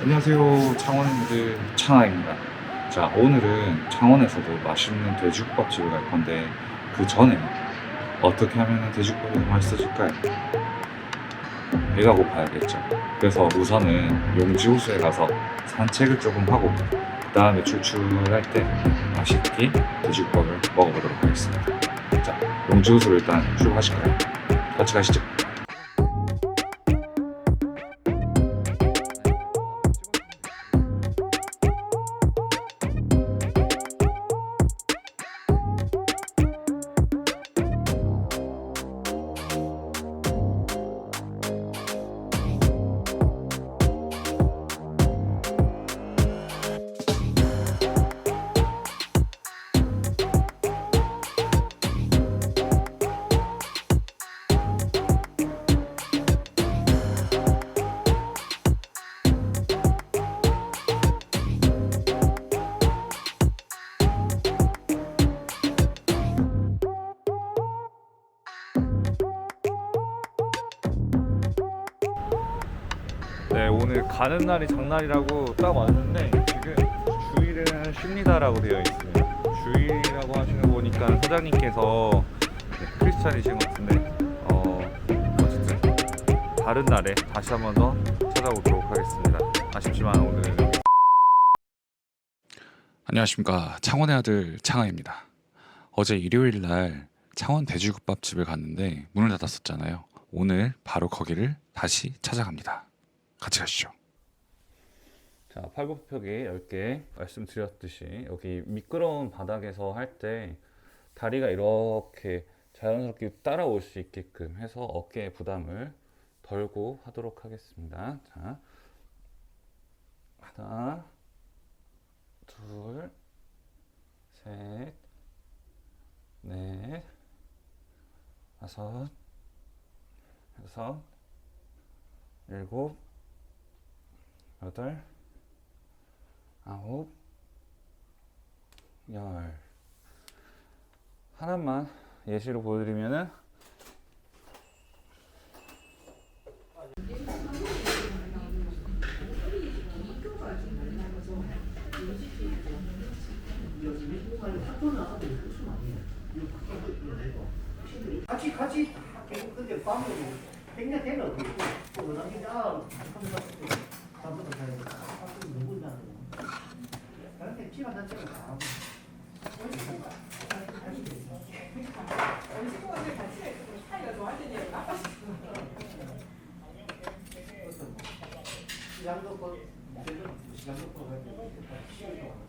안녕하세요. 창원인들 창아입니다. 자, 오늘은 창원에서도 맛있는 돼지국밥집을 갈 건데 그 전에 어떻게 하면 돼지국밥이 더 맛있어질까요? 배가 고파야겠죠. 그래서 우선은 용지호수에 가서 산책을 조금 하고 그 다음에 출출할 때 맛있게 돼지국밥을 먹어보도록 하겠습니다. 자, 용지호수로 일단 출발하실까요? 같이 가시죠. 가는 날이 장날이라고 딱 왔는데 지금 주일은 쉽니다라고 되어 있습니다 주일이라고 하시는 거 보니까 사장님께서 네, 크리스찬이신 것 같은데 어 어쨌든 다른 날에 다시 한번 더 찾아오도록 하겠습니다 아쉽지만 오늘은 안녕하십니까 창원의 아들 창아입니다. 어제 일요일 날 창원 돼지국밥집을 갔는데 문을 닫았었잖아요. 오늘 바로 거기를 다시 찾아갑니다. 같이 가시죠. 자, 팔굽혀펴기 10개 말씀드렸듯이 여기 미끄러운 바닥에서 할 때 다리가 이렇게 자연스럽게 따라올 수 있게끔 해서 어깨에 부담을 덜고 하도록 하겠습니다. 자, 하나, 둘, 셋, 넷, 다섯, 여섯, 일곱, 여덟, 아홉, 열. 하나만 예시로 보여드리면은 같이 같이 근데 밤에 백년 되면 또게 아, 잠부터 가야 돼. 아, 누구 나 그렇게 집안 자체가 다. 시장도 그 시장도 그 시장도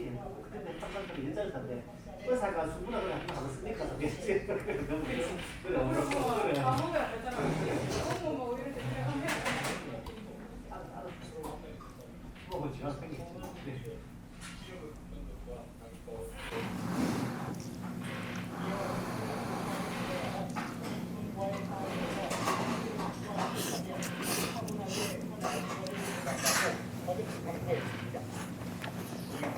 안 맞았지. 그때 판단적인 여자 의사인데 의사가 하고 아 몸에 안뭐 이럴 때 그냥 하면 뭐 지원 생겼지. 대리 오빵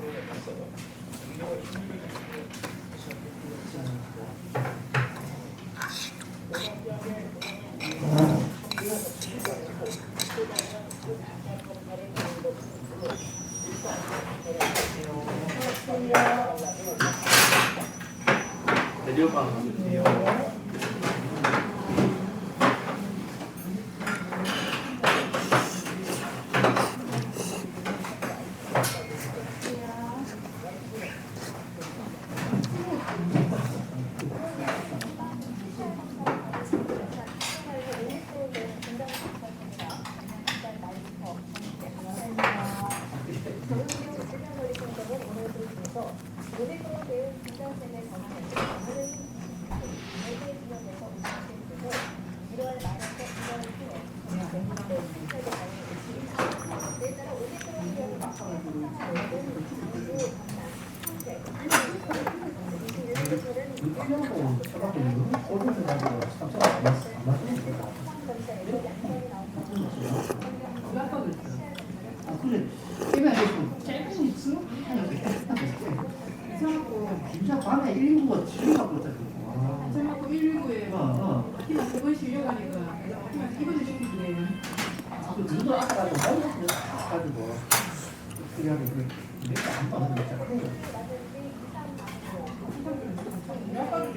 1년도 쳐가지고 너무 생각이 다 섭섭해가지고, 있다. 저하고 그 누가 아까도 너무 아까도 뭐 그래야 돼. 내가 안 받는 거 진짜 큰일 났 그치.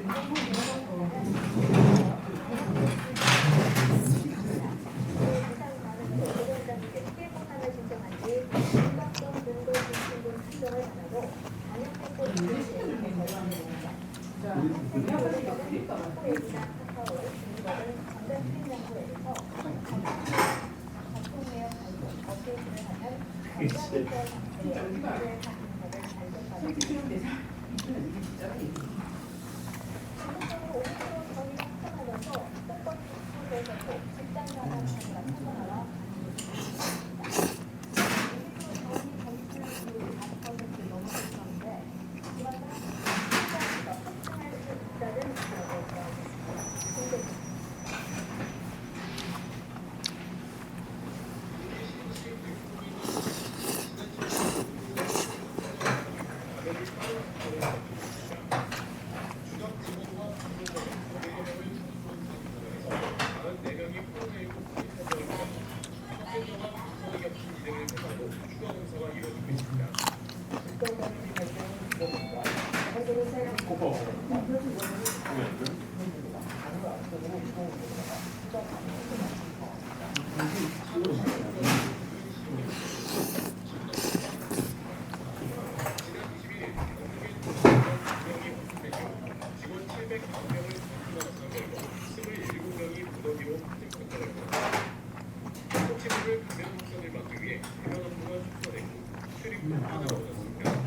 코코. 왜?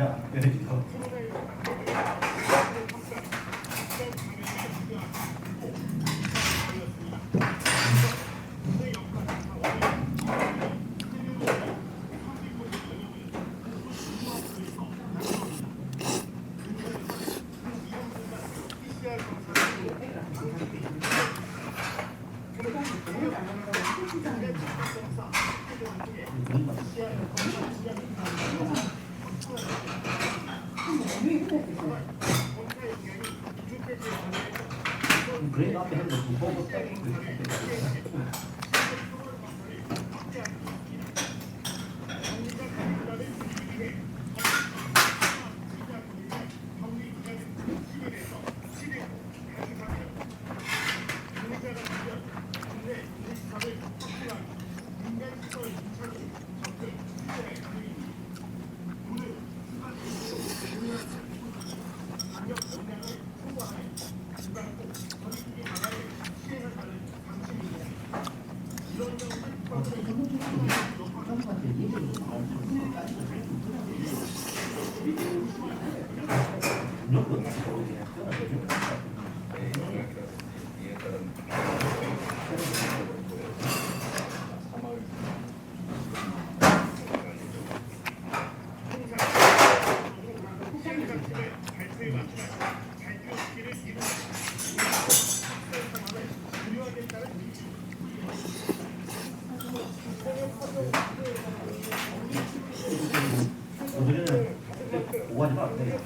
된다. 여기서. 오늘은 오하지 마. 네.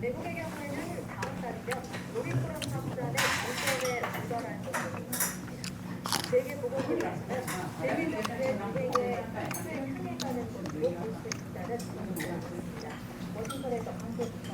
외국의 경우에는 다음 달이면 놀이프로 사업자의 발전에 도달할 것입니다. 세계 보건기관은 세계 경제 미래의 힘을 향해가는 것으로 볼 수 있다는 의견이었습니다. 워싱턴에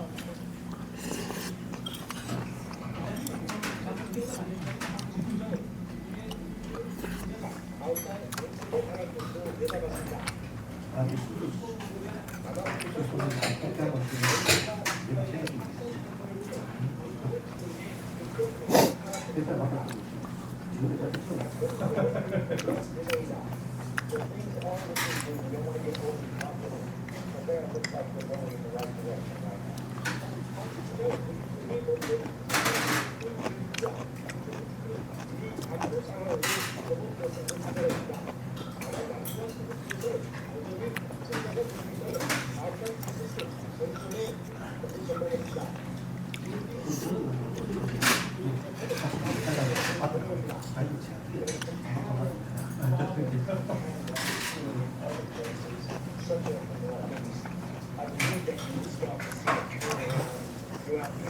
서한 국부터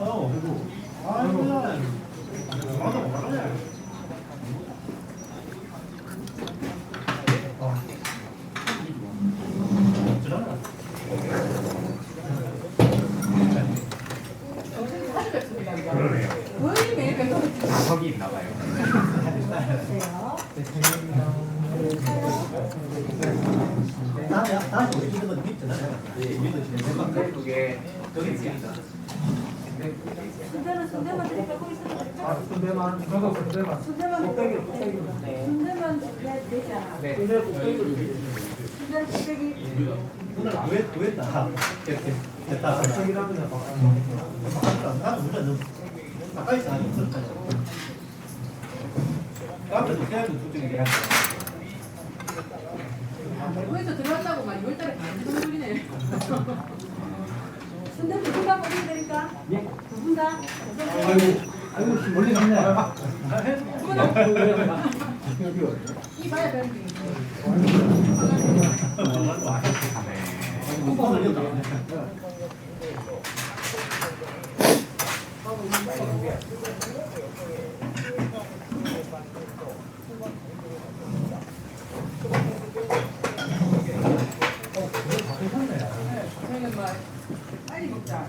어, 그리고 아이고, 맞아, 맞아. 거의 매일 뵙고 거기 있나 봐요. 다음에 다시 우리 이름은 밑잖아. 예, 밑도 진행. 그게 저기 있습니다. 순대는 순대만 드릴까 거기 순대만, 저거 순대만. 순대만 꼭대기로, 꼭대기로. 순대만 내- 내잖아 네. 순대 꼭대기로. 순대 꼭대기 오늘 구했, 구했다. 이렇게 됐다. 저기라면 바깥다. 나는 우리가 너무 가까이 있어. 아니, 그렇다. 까면도 해야지, 솔직히 얘기하면. 거기서 들어왔다고 막 2월달에 반성 소리네 순대 두분 다 먹으면 되니까 두분 다. 아이고, 아이고, 멀리 갔네. 저희는 막 빨리 먹자